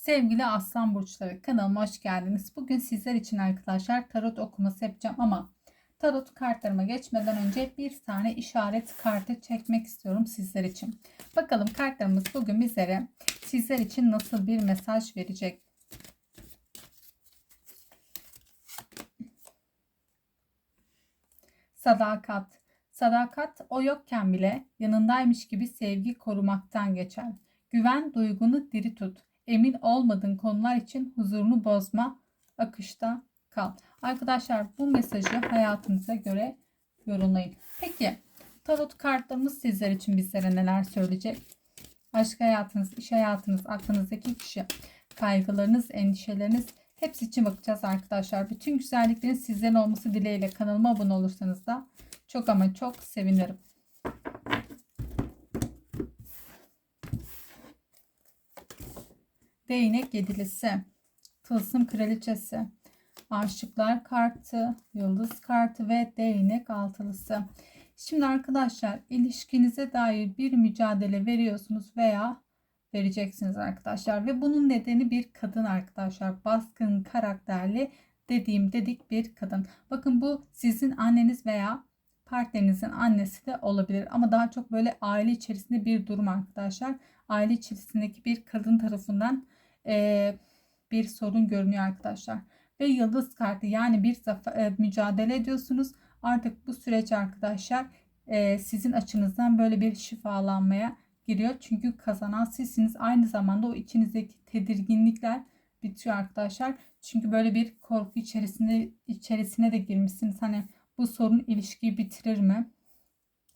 Sevgili Aslan Burçları kanalıma hoş geldiniz. Bugün sizler için arkadaşlar tarot okuması yapacağım ama tarot kartlarıma geçmeden önce bir tane işaret kartı çekmek istiyorum sizler için. Bakalım kartlarımız bugün bizlere sizler için nasıl bir mesaj verecek? Sadakat. Sadakat o yokken bile yanındaymış gibi sevgi korumaktan geçer. Güven duygunu diri tut. Emin olmadığın konular için huzurunu bozma. Akışta kal. Arkadaşlar bu mesajı hayatınıza göre yorumlayın. Peki tarot kartlarımız sizler için bizlere neler söyleyecek? Aşk hayatınız, iş hayatınız, aklınızdaki kişi, kaygılarınız, endişeleriniz hepsi için bakacağız arkadaşlar. Bütün güzelliklerin sizlerin olması dileğiyle kanalıma abone olursanız da çok ama çok sevinirim. Değnek yedilisi, tılsım kraliçesi, aşıklar kartı, yıldız kartı ve değnek altılısı. Şimdi arkadaşlar ilişkinize dair bir mücadele veriyorsunuz veya vereceksiniz arkadaşlar. Ve bunun nedeni bir kadın arkadaşlar. Baskın karakterli dediğim dedik bir kadın. Bakın bu sizin anneniz veya partnerinizin annesi de olabilir. Ama daha çok böyle aile içerisinde bir durum arkadaşlar. Aile içerisindeki bir kadın tarafından e, bir sorun görünüyor arkadaşlar. Ve yıldız kartı yani bir zafer, e, mücadele ediyorsunuz. Artık bu süreç arkadaşlar e, sizin açınızdan böyle bir şifalanmaya giriyor. Çünkü kazanan sizsiniz. Aynı zamanda o içinizdeki tedirginlikler bitiyor arkadaşlar. Çünkü böyle bir korku içerisinde içerisine de girmişsiniz. Hani bu sorun ilişkiyi bitirir mi?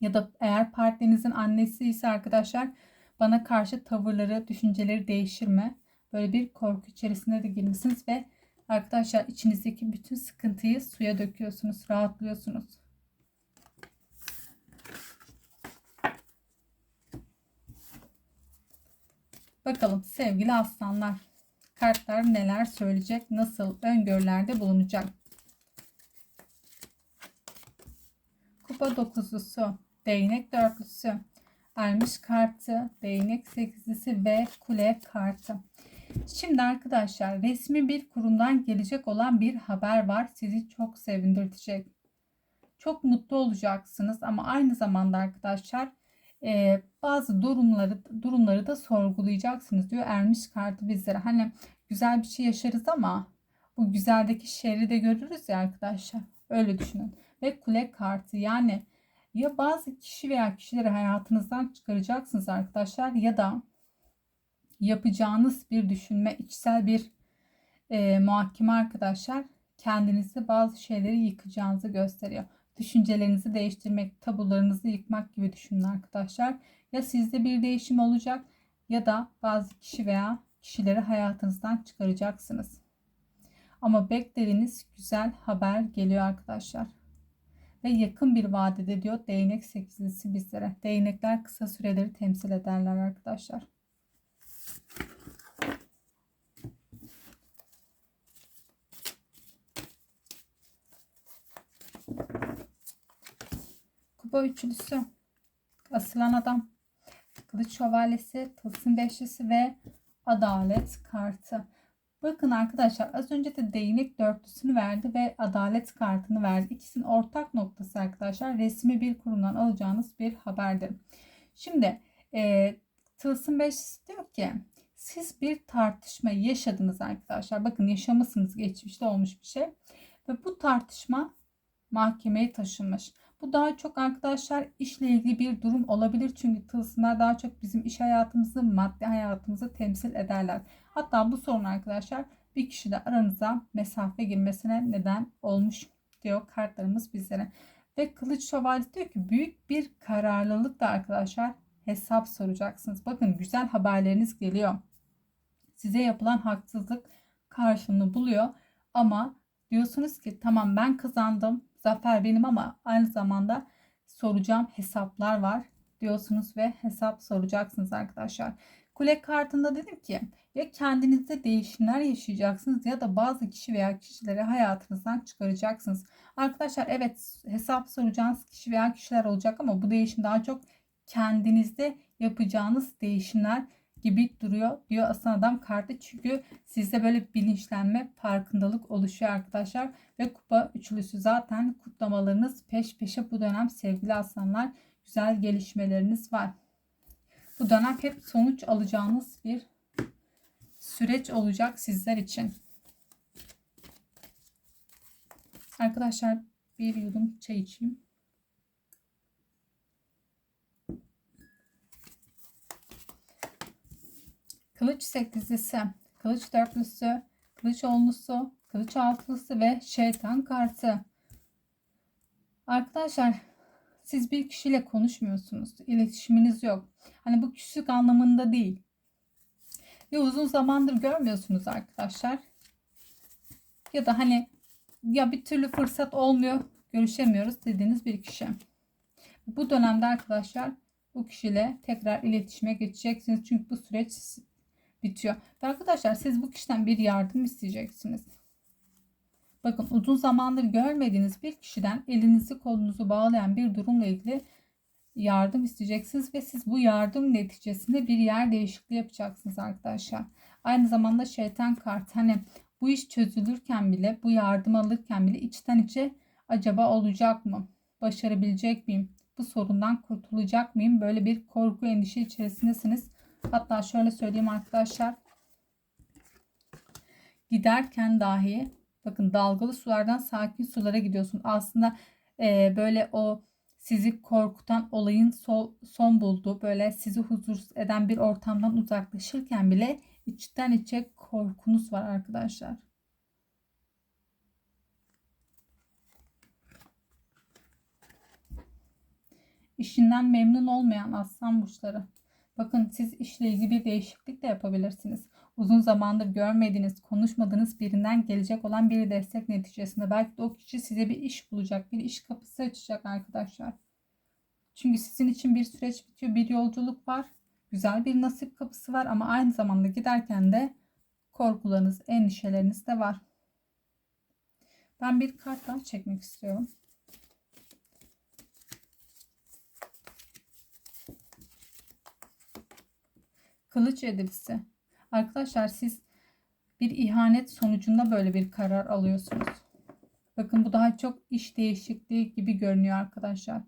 Ya da eğer partnerinizin annesi ise arkadaşlar bana karşı tavırları, düşünceleri değişir mi? Böyle bir korku içerisine de girmişsiniz ve arkadaşlar içinizdeki bütün sıkıntıyı suya döküyorsunuz, rahatlıyorsunuz. Bakalım sevgili aslanlar. Kartlar neler söyleyecek, nasıl öngörülerde bulunacak. Kupa dokuzlusu, değnek dörtlüsü, ermiş kartı, değnek sekizlisi ve kule kartı. Şimdi arkadaşlar resmi bir kurumdan gelecek olan bir haber var. Sizi çok sevindirecek. Çok mutlu olacaksınız ama aynı zamanda arkadaşlar e, bazı durumları durumları da sorgulayacaksınız diyor ermiş kartı bizlere. Hani güzel bir şey yaşarız ama bu güzeldeki şerri de görürüz ya arkadaşlar. Öyle düşünün. Ve kule kartı yani ya bazı kişi veya kişileri hayatınızdan çıkaracaksınız arkadaşlar ya da yapacağınız bir düşünme, içsel bir e, muhakeme arkadaşlar kendinizde bazı şeyleri yıkacağınızı gösteriyor. Düşüncelerinizi değiştirmek, tabularınızı yıkmak gibi düşünün arkadaşlar. Ya sizde bir değişim olacak ya da bazı kişi veya kişileri hayatınızdan çıkaracaksınız. Ama beklediğiniz güzel haber geliyor arkadaşlar. Ve yakın bir vadede diyor değnek sekizlisi bizlere. Değnekler kısa süreleri temsil ederler arkadaşlar. Kupa üçlüsü. Asılan adam. Kılıç şövalyesi, tılsım beşlisi ve adalet kartı. Bakın arkadaşlar az önce de değnek dörtlüsünü verdi ve adalet kartını verdi. İkisinin ortak noktası arkadaşlar resmi bir kurumdan alacağınız bir haberdir. Şimdi e, tılsım beşlisi diyor ki siz bir tartışma yaşadınız arkadaşlar. Bakın yaşamışsınız geçmişte olmuş bir şey. Ve bu tartışma mahkemeye taşınmış. Bu daha çok arkadaşlar işle ilgili bir durum olabilir. Çünkü tılsımlar daha çok bizim iş hayatımızı, maddi hayatımızı temsil ederler. Hatta bu sorun arkadaşlar bir kişi de aranıza mesafe girmesine neden olmuş diyor kartlarımız bizlere. Ve Kılıç Şövalye diyor ki büyük bir kararlılıkla arkadaşlar hesap soracaksınız. Bakın güzel haberleriniz geliyor. Size yapılan haksızlık karşılığını buluyor. Ama diyorsunuz ki tamam ben kazandım zafer benim ama aynı zamanda soracağım hesaplar var diyorsunuz ve hesap soracaksınız arkadaşlar. Kule kartında dedim ki ya kendinizde değişimler yaşayacaksınız ya da bazı kişi veya kişileri hayatınızdan çıkaracaksınız. Arkadaşlar evet hesap soracağınız kişi veya kişiler olacak ama bu değişim daha çok kendinizde yapacağınız değişimler gibi duruyor diyor aslan adam kartı. Çünkü sizde böyle bilinçlenme, farkındalık oluşuyor arkadaşlar. Ve kupa üçlüsü zaten kutlamalarınız peş peşe bu dönem sevgili aslanlar. Güzel gelişmeleriniz var. Bu dönem hep sonuç alacağınız bir süreç olacak sizler için. Arkadaşlar bir yudum çay içeyim. Kılıç sekizlisi, kılıç dörtlüsü, kılıç onlusu, kılıç altılısı ve şeytan kartı. Arkadaşlar siz bir kişiyle konuşmuyorsunuz. İletişiminiz yok. Hani bu küslük anlamında değil. Ve uzun zamandır görmüyorsunuz arkadaşlar. Ya da hani ya bir türlü fırsat olmuyor, görüşemiyoruz dediğiniz bir kişi. Bu dönemde arkadaşlar bu kişiyle tekrar iletişime geçeceksiniz. Çünkü bu süreç bitiyor. Ve arkadaşlar siz bu kişiden bir yardım isteyeceksiniz. Bakın uzun zamandır görmediğiniz bir kişiden elinizi kolunuzu bağlayan bir durumla ilgili yardım isteyeceksiniz ve siz bu yardım neticesinde bir yer değişikliği yapacaksınız arkadaşlar. Aynı zamanda şeytan kart hani bu iş çözülürken bile bu yardım alırken bile içten içe acaba olacak mı? Başarabilecek miyim? Bu sorundan kurtulacak mıyım? Böyle bir korku endişe içerisindesiniz. Hatta şöyle söyleyeyim arkadaşlar. Giderken dahi bakın dalgalı sulardan sakin sulara gidiyorsun. Aslında e, böyle o sizi korkutan olayın son, son bulduğu böyle sizi huzursuz eden bir ortamdan uzaklaşırken bile içten içe korkunuz var arkadaşlar. İşinden memnun olmayan aslan burçları. Bakın siz işle ilgili bir değişiklik de yapabilirsiniz. Uzun zamandır görmediğiniz, konuşmadığınız birinden gelecek olan bir destek neticesinde belki de o kişi size bir iş bulacak, bir iş kapısı açacak arkadaşlar. Çünkü sizin için bir süreç bitiyor, bir yolculuk var. Güzel bir nasip kapısı var ama aynı zamanda giderken de korkularınız, endişeleriniz de var. Ben bir kart daha çekmek istiyorum. Kılıç edilisi. Arkadaşlar siz bir ihanet sonucunda böyle bir karar alıyorsunuz. Bakın bu daha çok iş değişikliği gibi görünüyor arkadaşlar.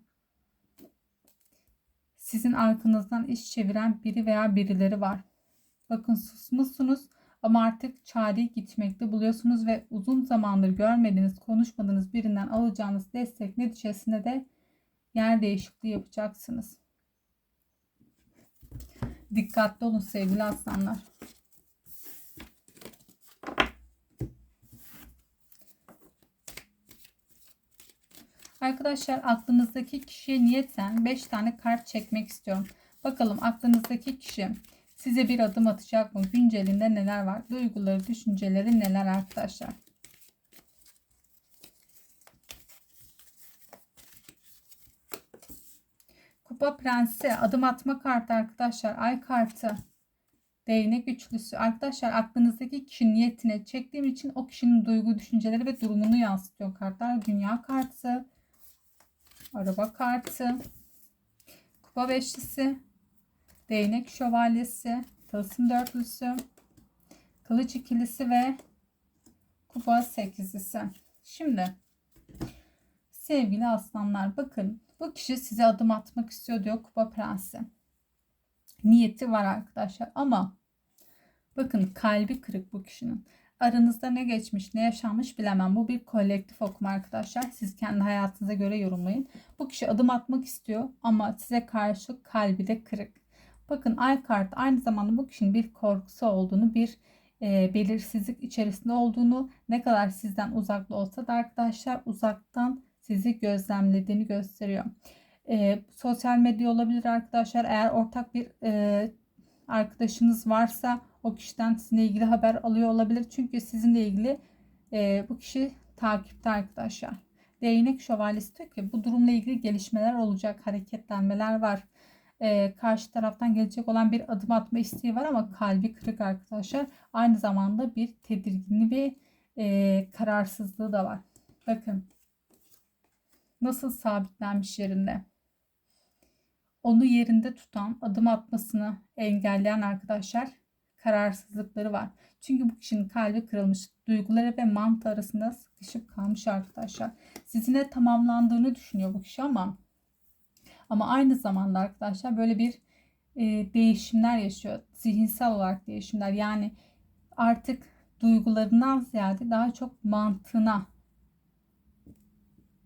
Sizin arkanızdan iş çeviren biri veya birileri var. Bakın susmuşsunuz ama artık çareyi gitmekte buluyorsunuz ve uzun zamandır görmediğiniz, konuşmadığınız birinden alacağınız destek neticesinde de yer değişikliği yapacaksınız. Dikkatli olun sevgili aslanlar. Arkadaşlar aklınızdaki kişiye niyeten 5 tane kart çekmek istiyorum. Bakalım aklınızdaki kişi size bir adım atacak mı? Güncelinde neler var? Duyguları, düşünceleri neler arkadaşlar? Kupa Prensi adım atma kartı arkadaşlar. Ay kartı. Değnek üçlüsü. Arkadaşlar aklınızdaki kişinin niyetine çektiğim için o kişinin duygu, düşünceleri ve durumunu yansıtıyor kartlar. Dünya kartı. Araba kartı. Kupa beşlisi. Değnek şövalyesi. Tılsım dörtlüsü. Kılıç ikilisi ve kupa sekizlisi. Şimdi sevgili aslanlar bakın bu kişi size adım atmak istiyor diyor kupa prensi. Niyeti var arkadaşlar ama bakın kalbi kırık bu kişinin. Aranızda ne geçmiş, ne yaşanmış bilemem. Bu bir kolektif okuma arkadaşlar. Siz kendi hayatınıza göre yorumlayın. Bu kişi adım atmak istiyor ama size karşı kalbi de kırık. Bakın ay kartı aynı zamanda bu kişinin bir korkusu olduğunu, bir e, belirsizlik içerisinde olduğunu, ne kadar sizden uzakta olsa da arkadaşlar uzaktan sizi gözlemlediğini gösteriyor. E, sosyal medya olabilir arkadaşlar. Eğer ortak bir e, arkadaşınız varsa o kişiden sizinle ilgili haber alıyor olabilir. Çünkü sizinle ilgili e, bu kişi takipte arkadaşlar. Değnek şövalyesi diyor ki bu durumla ilgili gelişmeler olacak, hareketlenmeler var. E, karşı taraftan gelecek olan bir adım atma isteği var ama kalbi kırık arkadaşlar. Aynı zamanda bir tedirginliği ve e, kararsızlığı da var. Bakın nasıl sabitlenmiş yerinde. onu yerinde tutan, adım atmasını engelleyen arkadaşlar kararsızlıkları var. Çünkü bu kişinin kalbi kırılmış. Duyguları ve mantı arasında sıkışıp kalmış arkadaşlar. Sizinle tamamlandığını düşünüyor bu kişi ama ama aynı zamanda arkadaşlar böyle bir e, değişimler yaşıyor. Zihinsel olarak değişimler. Yani artık duygularından ziyade daha çok mantığına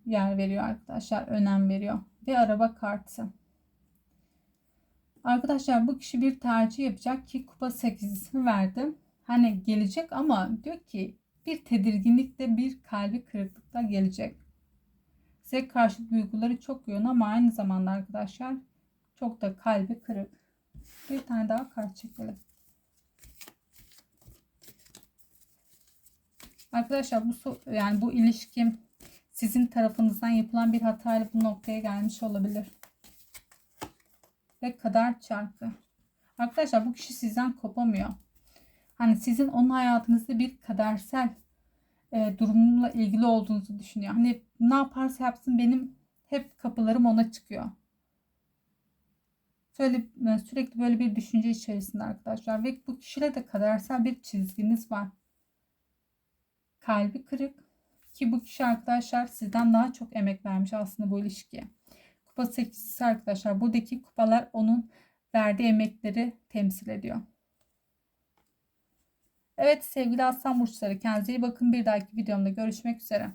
yer veriyor arkadaşlar. Önem veriyor. Ve araba kartı. Arkadaşlar bu kişi bir tercih yapacak ki kupa 8'isini verdim. Hani gelecek ama diyor ki bir tedirginlikle bir kalbi kırıklıkla gelecek. Size karşı duyguları çok yoğun ama aynı zamanda arkadaşlar çok da kalbi kırık. Bir tane daha kart çekelim. Arkadaşlar bu yani bu ilişki sizin tarafınızdan yapılan bir hatayla bu noktaya gelmiş olabilir. Ve kader çarkı. Arkadaşlar bu kişi sizden kopamıyor. Hani sizin onun hayatınızda bir kadersel e, durumla ilgili olduğunuzu düşünüyor. Hani ne yaparsa yapsın benim hep kapılarım ona çıkıyor. Şöyle, e, sürekli böyle bir düşünce içerisinde arkadaşlar. Ve bu kişiyle de kadersel bir çizginiz var. Kalbi kırık. Ki bu kişi arkadaşlar sizden daha çok emek vermiş aslında bu ilişkiye. Kupa 8'si arkadaşlar. Buradaki kupalar onun verdiği emekleri temsil ediyor. Evet sevgili aslan burçları kendinize iyi bakın. Bir dahaki videomda görüşmek üzere.